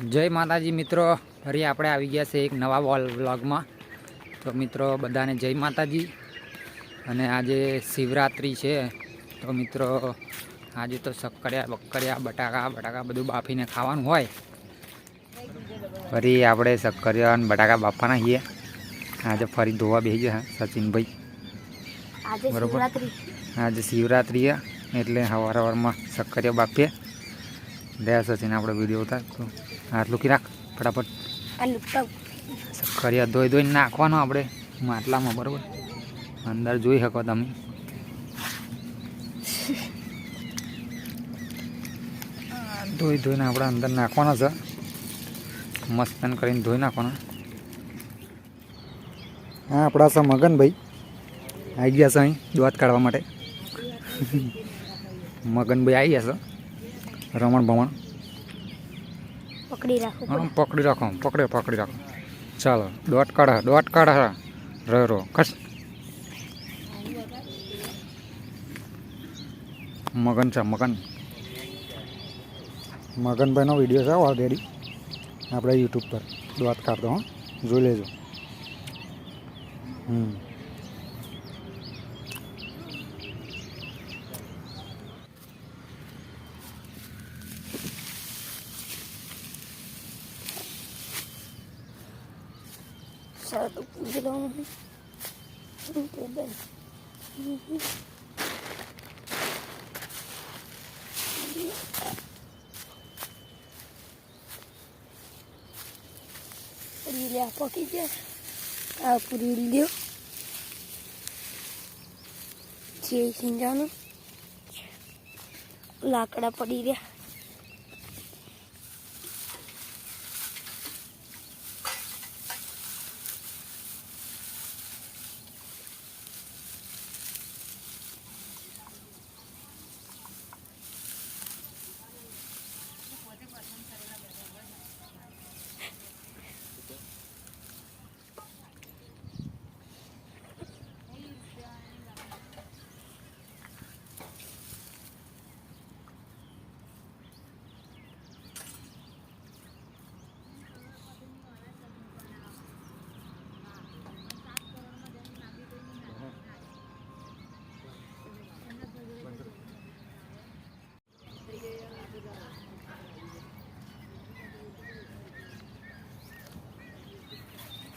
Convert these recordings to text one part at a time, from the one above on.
જય માતાજી મિત્રો. ફરી આપણે આવી ગયા છે એક નવા વોલ વ્લોગમાં. તો મિત્રો બધાને જય માતાજી. અને આજે શિવરાત્રિ છે. તો મિત્રો આજે તો શક્કરિયા બક્કરિયા બટાકા બટાકા બધું બાફીને ખાવાનું હોય. ફરી આપણે સક્કરિયા અને બટાકા બાફવાના છીએ. આજે ફરી ધોવા બેસી ગયા સચિનભાઈ. બરોબર. આજે શિવરાત્રિ એટલે સવાર સવારમાં સક્કરિયા બાફીએ. લે સચિન આપણે વીડિયો ઉતાર. તો આટલું કી રાખ ફટાફટ. ખરિયા ધોઈ ધોઈને નાખવાનો આપણે માટલામાં બરાબર? અંદર જોઈ શકો તમે. ધોઈ ધોઈને આપણે અંદર નાખવાના છે. મસ્તન કરીને ધોઈ નાખવાના. હા આપણા છે મગનભાઈ આવી ગયા છે અહીં દોત કાઢવા માટે. મગનભાઈ આવી ગયા છે. રમણ ભમણ પકડી રાખો હા પકડી રાખો પકડે પકડી રાખો. ચાલો દોટ કાઢા દોટ કાઢા. રો ખસ. કસ મગન છે મગન. મગનભાઈનો વીડિયો છે ઓલરેડી આપણે યુટ્યુબ પર દોટ કાઢતો હો. જોઈ લેજો. હમ. શર્ટ પૂછી લઉં પૂરી પકી જાય આ પૂરી લ્યો. જે સિંજાનું. લાકડા પડી રહ્યા.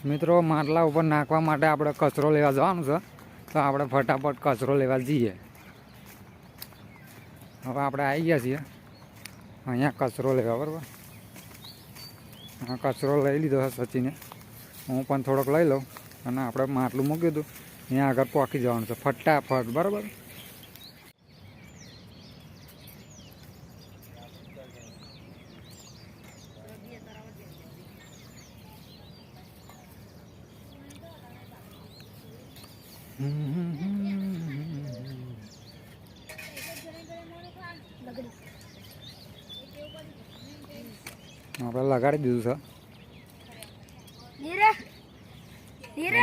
મિત્રો, માટલા ઉપર નાખવા માટે આપણે કચરો લેવા જવાનું છે. તો આપણે ફટાફટ કચરો લેવા જઈએ. હવે આપણે આવી ગયા છીએ. અહીંયા કચરો લેવા, બરાબર? હા કચરો લઈ લીધો છે સચિને. હું પણ થોડોક લઈ લઉં અને આપણે માટલું મૂક્યું હતું અહીંયા આગળ પહોંચી જવાનું છે. ફટાફટ, બરાબર? આપણે લગાડી દીધું છે.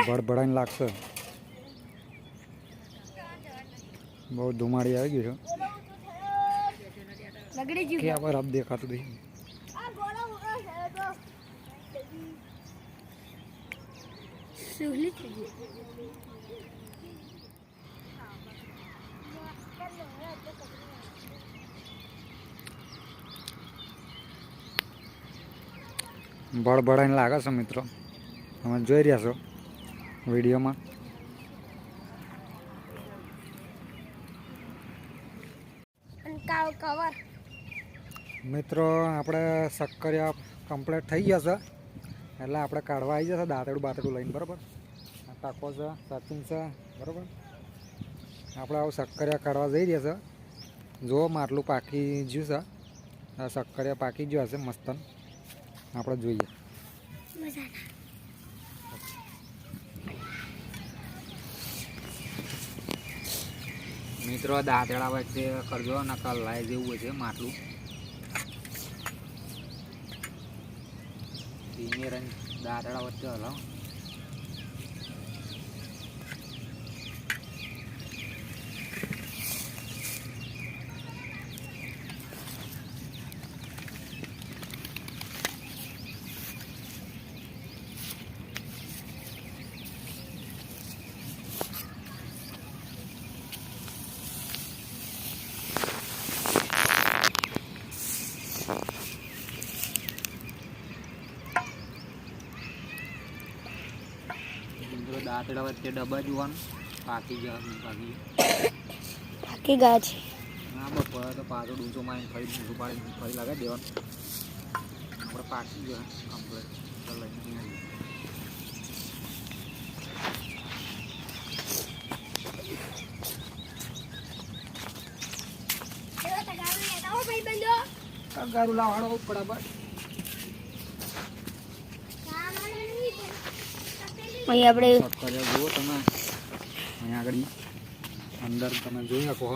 ભડભડાઈને લાગશે. બહુ ધુમાડી આવી ગયું છે. દેખાતું સુહલી ભડભડાઈને લાગે છે મિત્રો. તમે જોઈ રહ્યા છો વિડીયોમાં. મિત્રો આપણે શક્કરિયા કમ્પ્લીટ થઈ ગયા છે. એટલે આપણે કાઢવા આવી જશે દાંતડું બાતડું લઈને બરાબર? ટાકો છે સચિન છે બરાબર? આપણે આવું શક્કરિયા કાઢવા જઈ રહ્યા છે. જો માટલું પાકી ગયું છે, આ શક્કરિયા પાકી ગયું હશે મસ્તન. આપણે જોઈએ. મિત્રો દાંતડા વચ્ચે કરજો નકલ કલાય જેવું છે માટલું. ધીમે રંગ દાંતડા વચ્ચે હલાવ. દાંતડા વચ્ચે ડબ્બા જોવાનું પાકી જવાનું પાકી પાકી ગયા છે ના બપોરે તો પાછો ડૂચો મારીને ફરી ડૂચો પાડીને ફરી લગાવી દેવાનું આપણે પાકી ગયા કમ્પ્લેટ તો લઈને આવીએ. તગારું લાવાડો બરાબર અહીં આપણે જુઓ તમે. અહીંયા આગળ અંદર તમે જોઈ શકો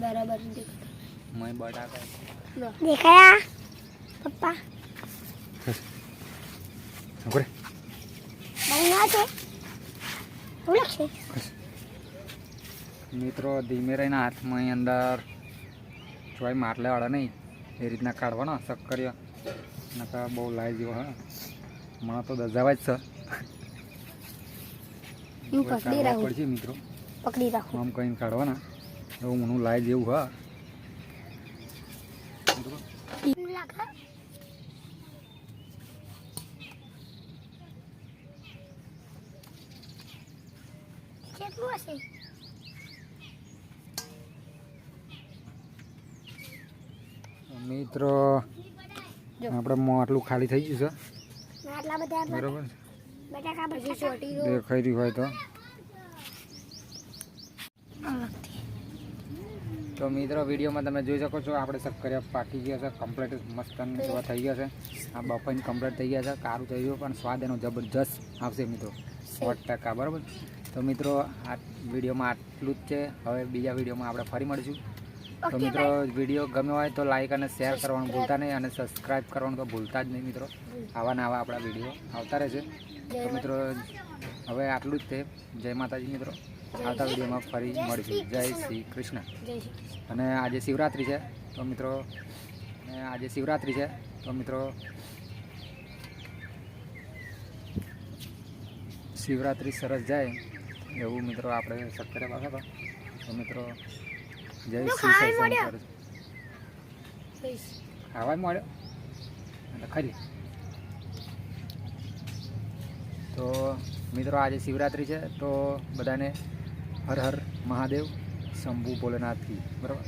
બરાબર મય બટાકા દેખાયા? પપ્પા? છોકરે ના છે. શું લાગશે મિત્રો ધીમે રહીને હાથમાં અહીં અંદર. ચોય માટલે વાળા નહીં. એ રીતના કાઢવાનો સક્કરિયા નકા બહુ લાઈ જેવો હા. મને તો દજાવા જ છે. પડશે મિત્રો. પકડી રાખો. આમ કહીને કાઢવાના. એવું મને લાઈ જેવું હા. કેટલું હશે? મિત્રો આપણે મોં આટલું ખાલી થઈ ગયું આટલા બધા છે. બરોબર દેખાઈ રહ્યું હોય તો. તો મિત્રો વિડીયોમાં તમે જોઈ શકો છો આપણે શક્કરિયા પાકી ગયા છે કમ્પ્લીટ મસ્ત જેવા થઈ ગયા છે. આ બફાઈને કમ્પ્લીટ થઈ ગયા છે કારું થઈ ગયું પણ સ્વાદ એનો જબરજસ્ત આવશે મિત્રો. સો ટકા બરાબર? તો મિત્રો આ વિડીયોમાં આટલું જ છે. હવે બીજા વિડીયોમાં આપણે ફરી મળીશું. તો મિત્રો વીડિયો ગમ્યો હોય તો લાઈક અને શેર કરવાનું ભૂલતા નહીં અને સબસ્ક્રાઈબ કરવાનું તો ભૂલતા જ નહીં મિત્રો. આવા ને આવા આપણા વીડિયો આવતા રહેશે. તો મિત્રો હવે આટલું જ તે. જય માતાજી મિત્રો. આવતા વિડીયોમાં ફરી મળીશું. જય શ્રી કૃષ્ણ. અને આજે શિવરાત્રિ છે. તો મિત્રો આજે શિવરાત્રિ છે. તો મિત્રો શિવરાત્રિ સરસ જાય એવું મિત્રો આપણે સત્તરે હતા. તો મિત્રો જય શ્રી શંકર ખાવા મળ્યો? એટલે ખરી. તો મિત્રો આજે શિવરાત્રિ છે તો બધાને હર હર મહાદેવ શંભુ ભોલેનાથથી. બરાબર?